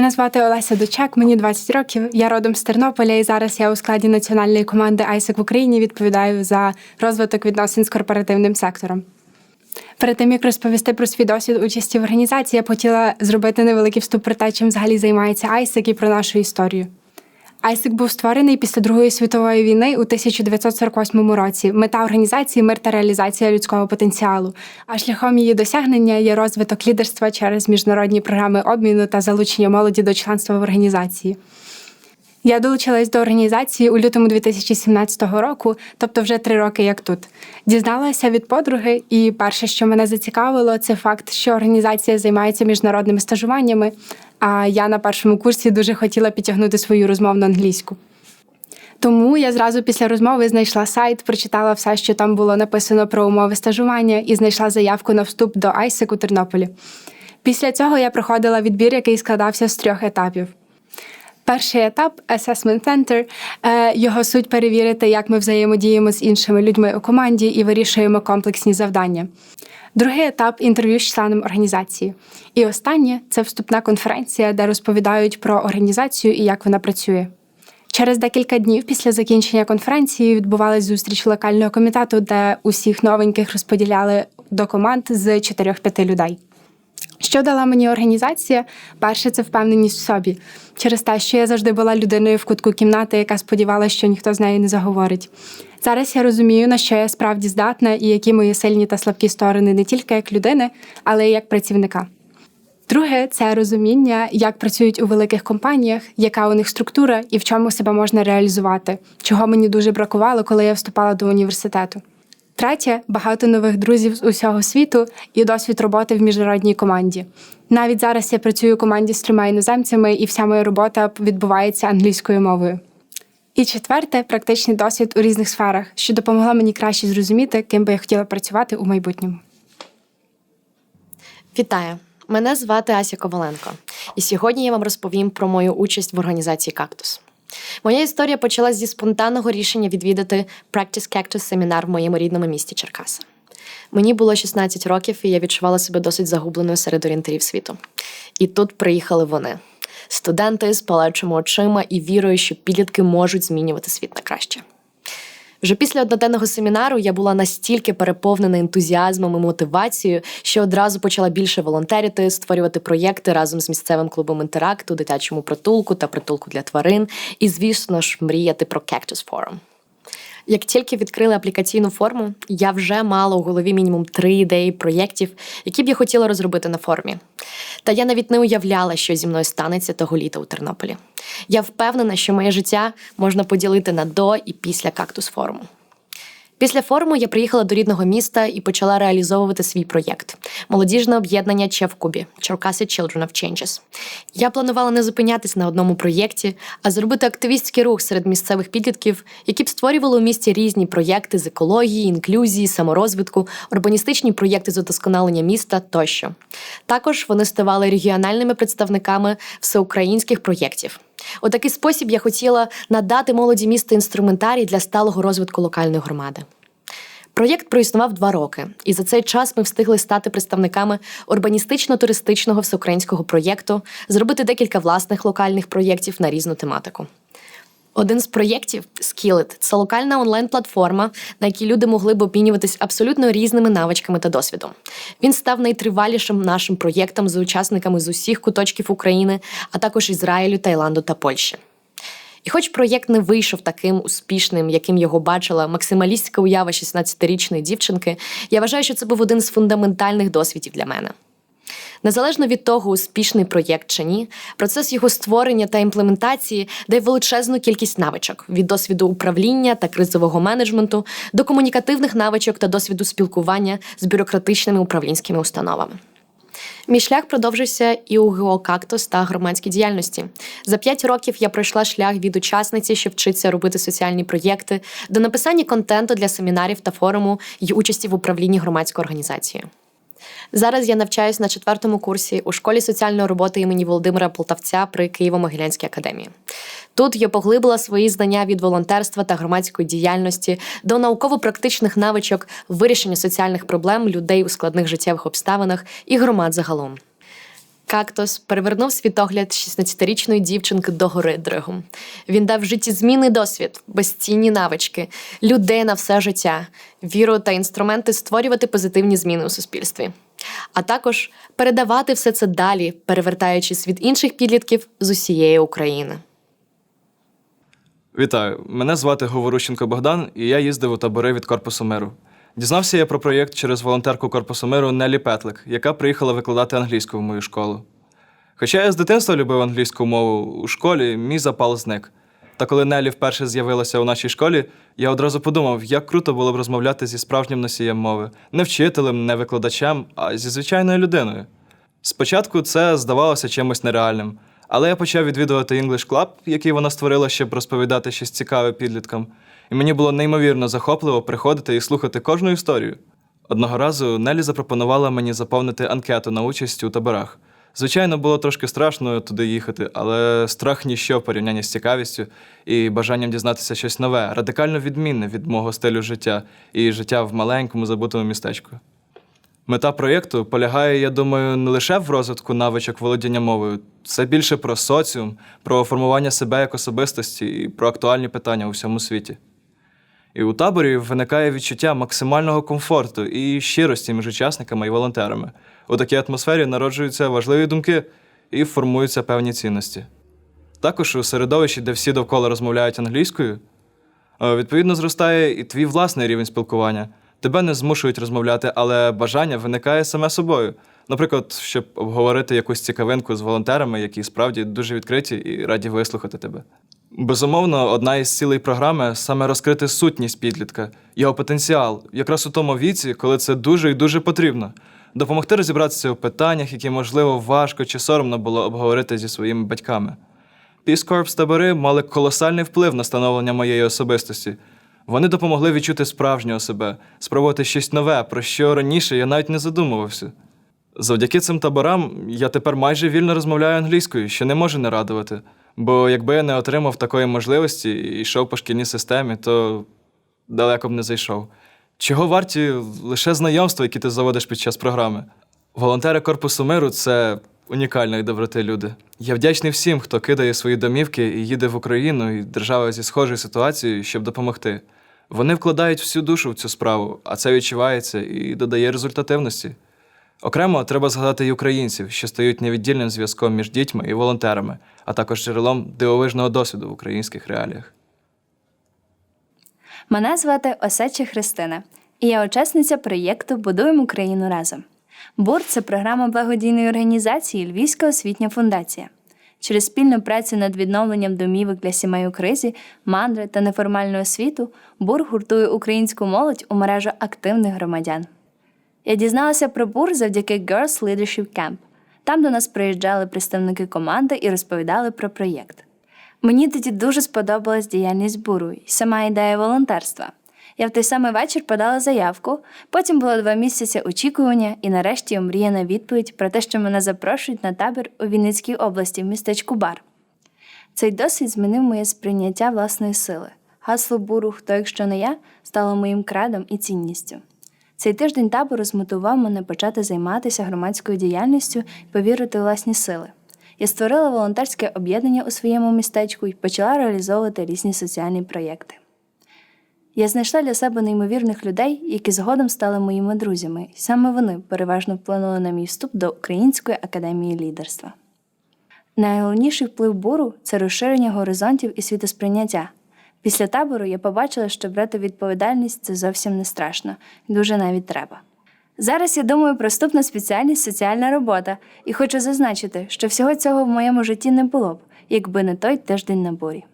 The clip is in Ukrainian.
Мене звати Олеся Дочек, мені 20 років. Я родом з Тернополя, і зараз я у складі національної команди ISEC в Україні відповідаю за розвиток відносин з корпоративним сектором. Перед тим як розповісти про свій досвід участі в організації, я хотіла зробити невеликий вступ про те, чим взагалі займається ISEC і про нашу історію. ISEC був створений після Другої світової війни у 1948 році. Мета організації мир та реалізація людського потенціалу. А шляхом її досягнення є розвиток лідерства через міжнародні програми обміну та залучення молоді до членства в організації. Я долучилась до організації у лютому 2017 року, тобто вже три роки як тут. Дізналася від подруги, і перше, що мене зацікавило, це факт, що організація займається міжнародними стажуваннями. А я на першому курсі дуже хотіла підтягнути свою розмовну англійську. Тому я зразу після розмови знайшла сайт, прочитала все, що там було написано про умови стажування, і знайшла заявку на вступ до ISEC у Тернополі. Після цього я проходила відбір, який складався з трьох етапів. Перший етап Assessment Center. Е, Його суть перевірити, як ми взаємодіємо з іншими людьми у команді і вирішуємо комплексні завдання. Другий етап інтерв'ю з членом організації. І останнє це вступна конференція, де розповідають про організацію і як вона працює. Через декілька днів після закінчення конференції відбувалась зустріч локального комітету, де усіх новеньких розподіляли до команд з 4-5 людей. Що дала мені організація? Перше, це впевненість в собі, через те, що я завжди була людиною в кутку кімнати, яка сподівалася, що ніхто з нею не заговорить. Зараз я розумію, на що я справді здатна і які мої сильні та слабкі сторони не тільки як людини, але й як працівника. Друге, це розуміння, як працюють у великих компаніях, яка у них структура і в чому себе можна реалізувати, чого мені дуже бракувало, коли я вступала до університету. Третє багато нових друзів з усього світу і досвід роботи в міжнародній команді. Навіть зараз я працюю у команді з трьома іноземцями, і вся моя робота відбувається англійською мовою. І четверте практичний досвід у різних сферах, що допомогло мені краще зрозуміти, ким би я хотіла працювати у майбутньому. Вітаю! Мене звати Ася Коваленко, і сьогодні я вам розповім про мою участь в організації Кактус. Моя історія почалась зі спонтанного рішення відвідати Practice Cactus семінар в моєму рідному місті Черкаса. Мені було 16 років, і я відчувала себе досить загубленою серед орієнтирів світу. І тут приїхали вони студенти з палаючими очима і вірою, що підлітки можуть змінювати світ на краще. Вже після одноденного семінару я була настільки переповнена ентузіазмом і мотивацією, що одразу почала більше волонтерити, створювати проєкти разом з місцевим клубом інтеракту, дитячому притулку та притулку для тварин, і, звісно ж, мріяти про Cactus Forum. Як тільки відкрили аплікаційну форму, я вже мала у голові мінімум три ідеї проєктів, які б я хотіла розробити на формі. Та я навіть не уявляла, що зі мною станеться того літа у Тернополі. Я впевнена, що моє життя можна поділити на до і після кактус форуму. Після форуму я приїхала до рідного міста і почала реалізовувати свій проєкт молодіжне об'єднання Чевкубі Черкаси Children of Changes. Я планувала не зупинятись на одному проєкті, а зробити активістський рух серед місцевих підлітків, які б створювали у місті різні проєкти з екології, інклюзії, саморозвитку, урбаністичні проєкти з удосконалення міста тощо. Також вони ставали регіональними представниками всеукраїнських проєктів. У такий спосіб я хотіла надати молоді міста інструментарій для сталого розвитку локальної громади. Проєкт проіснував два роки, і за цей час ми встигли стати представниками урбаністично-туристичного всеукраїнського проєкту, зробити декілька власних локальних проєктів на різну тематику. Один з проєктів Skillit – це локальна онлайн-платформа, на якій люди могли б обмінюватись абсолютно різними навичками та досвідом. Він став найтривалішим нашим проєктом з учасниками з усіх куточків України, а також Ізраїлю, Таїланду та Польщі. І хоч проєкт не вийшов таким успішним, яким його бачила максималістська уява 16-річної дівчинки, я вважаю, що це був один з фундаментальних досвідів для мене. Незалежно від того, успішний проєкт чи ні, процес його створення та імплементації дає величезну кількість навичок від досвіду управління та кризового менеджменту до комунікативних навичок та досвіду спілкування з бюрократичними управлінськими установами. Мій шлях продовжився і у ГО та громадській діяльності. За п'ять років я пройшла шлях від учасниці, що вчиться робити соціальні проєкти, до написання контенту для семінарів та форуму і участі в управлінні громадською організацією. Зараз я навчаюсь на четвертому курсі у школі соціальної роботи імені Володимира Полтавця при Києво-Могилянській академії. Тут я поглибила свої знання від волонтерства та громадської діяльності до науково-практичних навичок вирішення соціальних проблем людей у складних життєвих обставинах і громад загалом. Кактус перевернув світогляд 16-річної дівчинки до гори дригом. Він дав житті життєзмінний досвід, безцінні навички, людей на все життя, віру та інструменти створювати позитивні зміни у суспільстві, а також передавати все це далі, перевертаючи світ інших підлітків з усієї України. Вітаю, мене звати Говорущенко Богдан, і я їздив у табори від Корпусу миру. Дізнався я про проєкт через волонтерку Корпусу миру Нелі Петлик, яка приїхала викладати англійську в мою школу. Хоча я з дитинства любив англійську мову, у школі мій запал зник. Та коли Нелі вперше з'явилася у нашій школі, я одразу подумав, як круто було б розмовляти зі справжнім носієм мови, не вчителем, не викладачем, а зі звичайною людиною. Спочатку це здавалося чимось нереальним, але я почав відвідувати English Club, який вона створила, щоб розповідати щось цікаве підліткам, і мені було неймовірно захопливо приходити і слухати кожну історію. Одного разу Нелі запропонувала мені заповнити анкету на участь у таборах. Звичайно, було трошки страшно туди їхати, але страх ніщо в порівнянні з цікавістю і бажанням дізнатися щось нове, радикально відмінне від мого стилю життя і життя в маленькому забутому містечку. Мета проєкту полягає, я думаю, не лише в розвитку навичок володіння мовою, це більше про соціум, про формування себе як особистості і про актуальні питання у всьому світі. І у таборі виникає відчуття максимального комфорту і щирості між учасниками і волонтерами. У такій атмосфері народжуються важливі думки і формуються певні цінності. Також у середовищі, де всі довкола розмовляють англійською, е, відповідно зростає і твій власний рівень спілкування. Тебе не змушують розмовляти, але бажання виникає саме собою. Наприклад, щоб обговорити якусь цікавинку з волонтерами, які справді дуже відкриті і раді вислухати тебе. Безумовно, одна із цілей програми саме розкрити сутність підлітка, його потенціал, якраз у тому віці, коли це дуже і дуже потрібно. Допомогти розібратися у питаннях, які, можливо, важко чи соромно було обговорити зі своїми батьками. Corps табори мали колосальний вплив на становлення моєї особистості. Вони допомогли відчути справжнього себе, спробувати щось нове, про що раніше я навіть не задумувався. Завдяки цим таборам я тепер майже вільно розмовляю англійською, що не може не радувати. Бо якби я не отримав такої можливості і йшов по шкільній системі, то далеко б не зайшов. Чого варті лише знайомства, які ти заводиш під час програми? Волонтери Корпусу миру це унікальної доброти люди. Я вдячний всім, хто кидає свої домівки і їде в Україну і держава зі схожою ситуацією, щоб допомогти. Вони вкладають всю душу в цю справу, а це відчувається і додає результативності. Окремо треба згадати й українців, що стають невіддільним зв'язком між дітьми і волонтерами, а також джерелом дивовижного досвіду в українських реаліях. Мене звати Осеча Христина, і я учасниця проєкту Будуємо Україну разом. БУР це програма благодійної організації Львівська освітня фундація. Через спільну працю над відновленням домівок для сімей у кризі, мандри та неформальну освіту БУР гуртує українську молодь у мережу активних громадян. Я дізналася про БУР завдяки Girls Leadership Camp. Там до нас приїжджали представники команди і розповідали про проєкт. Мені тоді дуже сподобалась діяльність буру і сама ідея волонтерства. Я в той самий вечір подала заявку, потім було два місяці очікування, і нарешті омріяна відповідь про те, що мене запрошують на табір у Вінницькій області в містечку Бар. Цей досвід змінив моє сприйняття власної сили. Гасло буру Хто, якщо не я стало моїм кредом і цінністю. Цей тиждень табору змотивував мене почати займатися громадською діяльністю і повірити у власні сили. Я створила волонтерське об'єднання у своєму містечку і почала реалізовувати різні соціальні проєкти. Я знайшла для себе неймовірних людей, які згодом стали моїми друзями, і саме вони переважно вплинули на мій вступ до Української академії лідерства. Найголовніший вплив буру це розширення горизонтів і світосприйняття. Після табору я побачила, що брати відповідальність це зовсім не страшно, дуже навіть треба. Зараз я думаю про вступну спеціальність соціальна робота і хочу зазначити, що всього цього в моєму житті не було б, якби не той тиждень на бурі.